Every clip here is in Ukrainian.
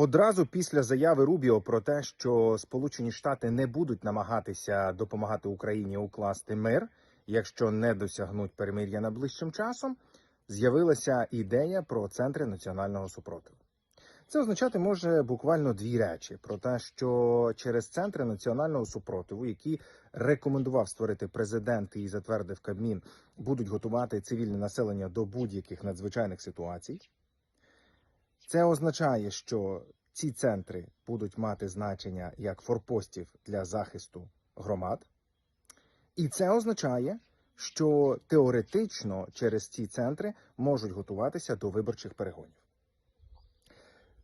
Одразу після заяви Рубіо про те, що Сполучені Штати не будуть намагатися допомагати Україні укласти мир, якщо не досягнуть перемир'я найближчим часом, з'явилася ідея про центри національного супротиву. Це означати може буквально дві речі: про те, що через центри національного супротиву, які рекомендував створити президент і затвердив Кабмін, будуть готувати цивільне населення до будь-яких надзвичайних ситуацій. Це означає, що ці центри будуть мати значення як форпостів для захисту громад, і це означає, що теоретично через ці центри можуть готуватися до виборчих перегонів.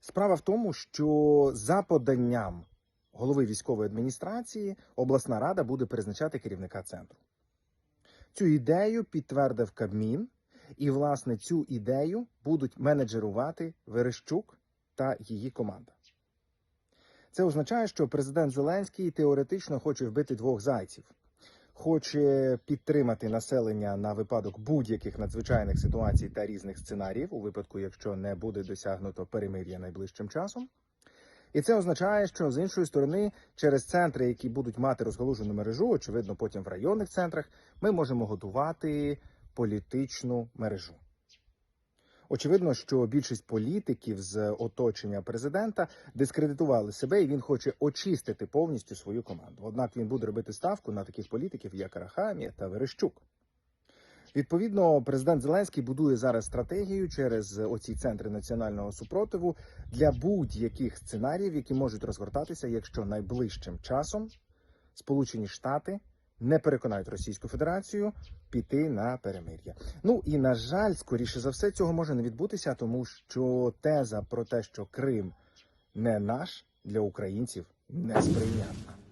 Справа в тому, що за поданням голови військової адміністрації обласна рада буде призначати керівника центру. Цю ідею підтвердив Кабмін, і власне цю ідею будуть менеджерувати Верещук та її команда. Це означає, що президент Зеленський теоретично хоче вбити двох зайців. Хоче підтримати населення на випадок будь-яких надзвичайних ситуацій та різних сценаріїв, у випадку, якщо не буде досягнуто перемир'я найближчим часом. І це означає, що з іншої сторони, через центри, які будуть мати розгалужену мережу, очевидно, потім в районних центрах, ми можемо готувати політичну мережу. Очевидно, що більшість політиків з оточення президента дискредитували себе, і він хоче очистити повністю свою команду. Однак він буде робити ставку на таких політиків, як Арахамія та Верещук. Відповідно, президент Зеленський будує зараз стратегію через оці центри національного супротиву для будь-яких сценаріїв, які можуть розгортатися, якщо найближчим часом Сполучені Штати не переконають Російську Федерацію піти на перемир'я. Ну і на жаль, скоріше за все, цього може не відбутися, тому що теза про те, що Крим не наш для українців не сприйнятна.